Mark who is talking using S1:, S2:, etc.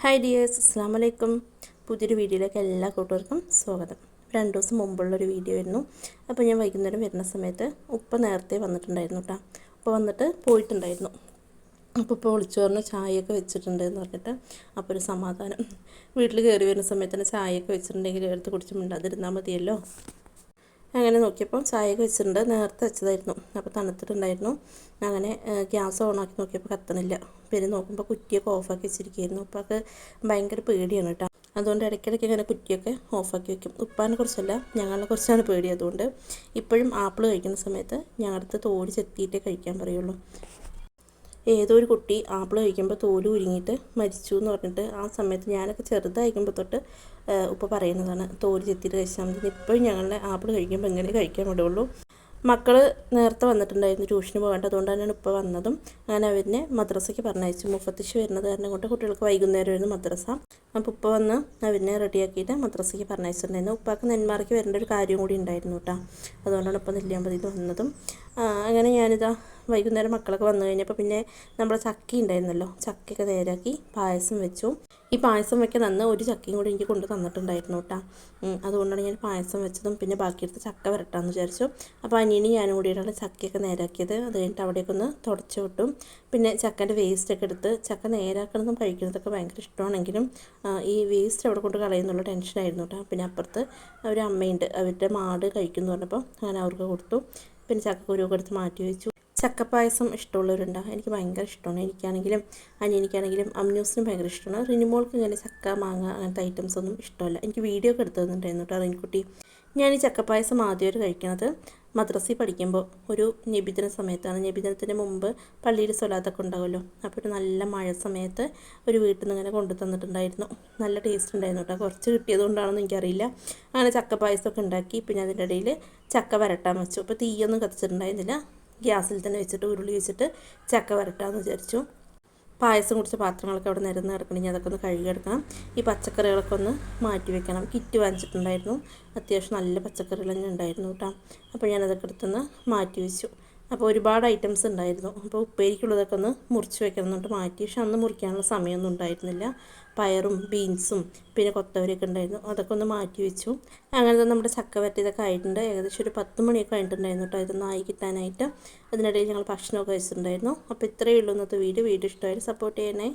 S1: Hi dears അസ്സാം വലൈക്കും പുതിയൊരു വീഡിയോയിലേക്ക് എല്ലാ കൂട്ടുകാർക്കും സ്വാഗതം. രണ്ട് ദിവസം മുമ്പുള്ളൊരു വീഡിയോ ആയിരുന്നു. അപ്പോൾ ഞാൻ വൈകുന്നേരം വരുന്ന സമയത്ത് ഉപ്പ നേരത്തെ വന്നിട്ടുണ്ടായിരുന്നു കേട്ടോ അപ്പോൾ വന്നിട്ട് പോയിട്ടുണ്ടായിരുന്നു. അപ്പോൾ ഇപ്പോൾ വിളിച്ചു പറഞ്ഞു ചായയൊക്കെ വെച്ചിട്ടുണ്ട് എന്ന് പറഞ്ഞിട്ട്. അപ്പോൾ ഒരു സമാധാനം. വീട്ടിൽ കയറി വരുന്ന സമയത്ത് തന്നെ ചായയൊക്കെ വെച്ചിട്ടുണ്ടെങ്കിൽ എടുത്ത് കുടിച്ച് മിണ്ടാതിരുന്നാൽ മതിയല്ലോ. അങ്ങനെ നോക്കിയപ്പോൾ ചായ വെച്ചിട്ടുണ്ട്. നേരത്തെ വെച്ചതായിരുന്നു. അപ്പോൾ തണുത്തിട്ടുണ്ടായിരുന്നു. അങ്ങനെ ഗ്യാസ് ഓണാക്കി നോക്കിയപ്പോൾ കത്തണില്ല. പിന്നെ നോക്കുമ്പോൾ കുറ്റിയൊക്കെ ഓഫാക്കി വെച്ചിരിക്കുകയായിരുന്നു അപ്പോൾ ഭയങ്കര പേടിയാണ് കേട്ടോ അതുകൊണ്ട് ഇടയ്ക്കിടയ്ക്ക് ഇങ്ങനെ കുറ്റിയൊക്കെ ഓഫാക്കി വെക്കും. ഉപ്പാനെ കുറിച്ചല്ല ഞങ്ങളെ കുറിച്ചാണ് പേടി. അതുകൊണ്ട് ഇപ്പോഴും ആപ്പിൾ കഴിക്കുന്ന സമയത്ത് ഞങ്ങളുടെ അടുത്ത് തോടി ചെത്തിയിട്ടേ കഴിക്കാൻ പറയുള്ളൂ. ഏതോ ഒരു കുട്ടി ആപ്പിൾ കഴിക്കുമ്പോൾ തോൽ ഉരുങ്ങിയിട്ട് മരിച്ചു എന്ന് പറഞ്ഞിട്ട് ആ സമയത്ത് ഞാനൊക്കെ ചെറുതായിരിക്കുമ്പോൾ തൊട്ട് ഉപ്പ പറയുന്നതാണ് തോൽ ചെത്തിയിട്ട് കഴിച്ചാൽ മതി. ഇപ്പോഴും ഞങ്ങളുടെ ആപ്പിൾ കഴിക്കുമ്പോൾ എങ്ങനെ കഴിക്കാൻ വിടുള്ളൂ. മക്കൾ നേരത്തെ വന്നിട്ടുണ്ടായിരുന്നു ട്യൂഷന് പോകേണ്ടത് അതുകൊണ്ട് തന്നെയാണ് ഇപ്പോൾ വന്നതും. അങ്ങനെ അവരിനെ മദ്രസയ്ക്ക് പറഞ്ഞയച്ചു. മുപ്പത്തിശ് വരുന്നത് കാരണം കൊണ്ട് കുട്ടികൾക്ക് വൈകുന്നേരമായിരുന്നു മദ്രസ. അപ്പോൾ ഉപ്പ വന്ന് അവരിനെ റെഡിയാക്കിയിട്ട് മദ്രസയ്ക്ക് പറഞ്ഞയച്ചിട്ടുണ്ടായിരുന്നു. ഉപ്പാക്ക് നെന്മാർക്ക് വരേണ്ട ഒരു കാര്യം കൂടി ഉണ്ടായിരുന്നു കേട്ടോ. അതുകൊണ്ടാണ് ഇപ്പം നെല്ലിയാമ്പതിയിൽ വന്നതും. അങ്ങനെ ഞാനിതാ വൈകുന്നേരം മക്കളൊക്കെ വന്നു കഴിഞ്ഞപ്പോൾ പിന്നെ നമ്മുടെ ചക്കി ഉണ്ടായിരുന്നല്ലോ ചക്കയൊക്കെ നേരാക്കി പായസം വെച്ചു. ഈ പായസം വെക്കാൻ അന്ന് ഒരു ചക്കയും കൂടി എനിക്ക് കൊണ്ട് തന്നിട്ടുണ്ടായിരുന്നു കേട്ടോ അതുകൊണ്ടാണ് ഞാൻ പായസം വെച്ചതും പിന്നെ ബാക്കിയെടുത്ത് ചക്ക വരട്ടാന്ന് വിചാരിച്ചു. അപ്പോൾ അനിയനും ഞാനും കൂടിയിട്ടാണ് ചക്കയൊക്കെ നേരാക്കിയത്. അത് കഴിഞ്ഞിട്ട് അവിടെയൊക്കെ ഒന്ന് തുടച്ചു വിട്ടും. പിന്നെ ചക്കന്റെ വേസ്റ്റൊക്കെ എടുത്ത് ചക്ക നേരാക്കണതും കഴിക്കുന്നതൊക്കെ ഭയങ്കര ഇഷ്ടമാണെങ്കിലും ഈ വേസ്റ്റ് അവിടെ കൊണ്ട് കളയുന്നുള്ള ടെൻഷനായിരുന്നു കേട്ടോ പിന്നെ അപ്പുറത്ത് ഒരു അമ്മയുണ്ട്. അവരുടെ മാട് കഴിക്കുന്നു പറഞ്ഞപ്പോൾ അങ്ങനെ അവർക്ക് കൊടുത്തു. പിന്നെ ചക്കക്കുരുവൊക്കെ എടുത്ത് മാറ്റി വെച്ചു. ചക്കപ്പായസം ഇഷ്ടമുള്ളവരുണ്ടാകും എനിക്ക് ഭയങ്കര ഇഷ്ടമാണ്. എനിക്കാണെങ്കിലും അനിയനിക്കാണെങ്കിലും അമ്മ്യൂസിനും ഭയങ്കര ഇഷ്ടമാണ്. റിനിമോൾക്ക് ഇങ്ങനെ ചക്ക മാങ്ങ അങ്ങനത്തെ ഐറ്റംസ് ഒന്നും ഇഷ്ടമല്ല. എനിക്ക് വീഡിയോ ഒക്കെ എടുത്തു തന്നിട്ടുണ്ടായിരുന്നു കേട്ടോ റിൻകുട്ടി. ഞാൻ ഈ ചക്കപ്പായസം ആദ്യമായിട്ട് കഴിക്കുന്നത് മദ്രസയിൽ പഠിക്കുമ്പോൾ ഒരു നിബിധന സമയത്താണ്. നിബിധനത്തിന് മുമ്പ് പള്ളിയിൽ സ്വലാത്തൊക്കെ ഉണ്ടാവുമല്ലോ. അപ്പോൾ ഒരു നല്ല മഴ സമയത്ത് ഒരു വീട്ടിൽ നിന്ന് ഇങ്ങനെ കൊണ്ടു തന്നിട്ടുണ്ടായിരുന്നു. നല്ല ടേസ്റ്റ് ഉണ്ടായിരുന്നു കേട്ടോ. കുറച്ച് കിട്ടിയതുകൊണ്ടാണെന്ന് എനിക്കറിയില്ല. അങ്ങനെ ചക്കപ്പായസമൊക്കെ ഉണ്ടാക്കി. പിന്നെ അതിന്റെ ഇടയിൽ ചക്ക വരട്ടാൻ വെച്ചു. അപ്പോൾ തീയൊന്നും കത്തിച്ചിട്ടുണ്ടായിരുന്നില്ല. ഗ്യാസിൽ തന്നെ വെച്ചിട്ട് ഉരുളി വെച്ചിട്ട് ചക്ക വരട്ടാമെന്ന് വിചാരിച്ചു. പായസം കുടിച്ച പാത്രങ്ങളൊക്കെ അവിടെ നിരന്ന് കിടക്കണമെങ്കിൽ അതൊക്കെ ഒന്ന് കഴുകിയെടുക്കണം. ഈ പച്ചക്കറികളൊക്കെ ഒന്ന് മാറ്റി വെക്കണം. കിറ്റ് വാങ്ങിച്ചിട്ടുണ്ടായിരുന്നു. അത്യാവശ്യം നല്ല പച്ചക്കറികൾ തന്നെ ഉണ്ടായിരുന്നു കേട്ടോ. അപ്പോൾ ഞാനതൊക്കെ എടുത്തൊന്ന് മാറ്റി വെച്ചു. അപ്പോൾ ഒരുപാട് ഐറ്റംസ് ഉണ്ടായിരുന്നു. അപ്പോൾ ഉപ്പേരിക്കുള്ളതൊക്കെ ഒന്ന് മുറിച്ച് വെക്കണം എന്നിട്ട് മാറ്റി. പക്ഷെ അന്ന് മുറിക്കാനുള്ള സമയമൊന്നും ഉണ്ടായിരുന്നില്ല. പയറും ബീൻസും പിന്നെ കൊത്തവരൊക്കെ ഉണ്ടായിരുന്നു. അതൊക്കെ ഒന്ന് മാറ്റി വെച്ചു. അങ്ങനെ തന്നെ നമ്മുടെ ചക്ക വരട്ടിയതൊക്കെ ആയിട്ടുണ്ട്. ഏകദേശം ഒരു പത്ത് മണിയൊക്കെ ആയിട്ടുണ്ടായിരുന്നു കേട്ടോ ഇതൊന്ന് ആയി കിട്ടാനായിട്ട്. അതിനിടയിൽ ഞങ്ങൾ ഭക്ഷണമൊക്കെ വെച്ചിട്ടുണ്ടായിരുന്നു. അപ്പോൾ ഇത്രയേ ഉള്ളൂ ഇന്നത്തെ വീഡിയോ. വീഡിയോ ഇഷ്ടമായാലും സപ്പോർട്ട് ചെയ്യണേ.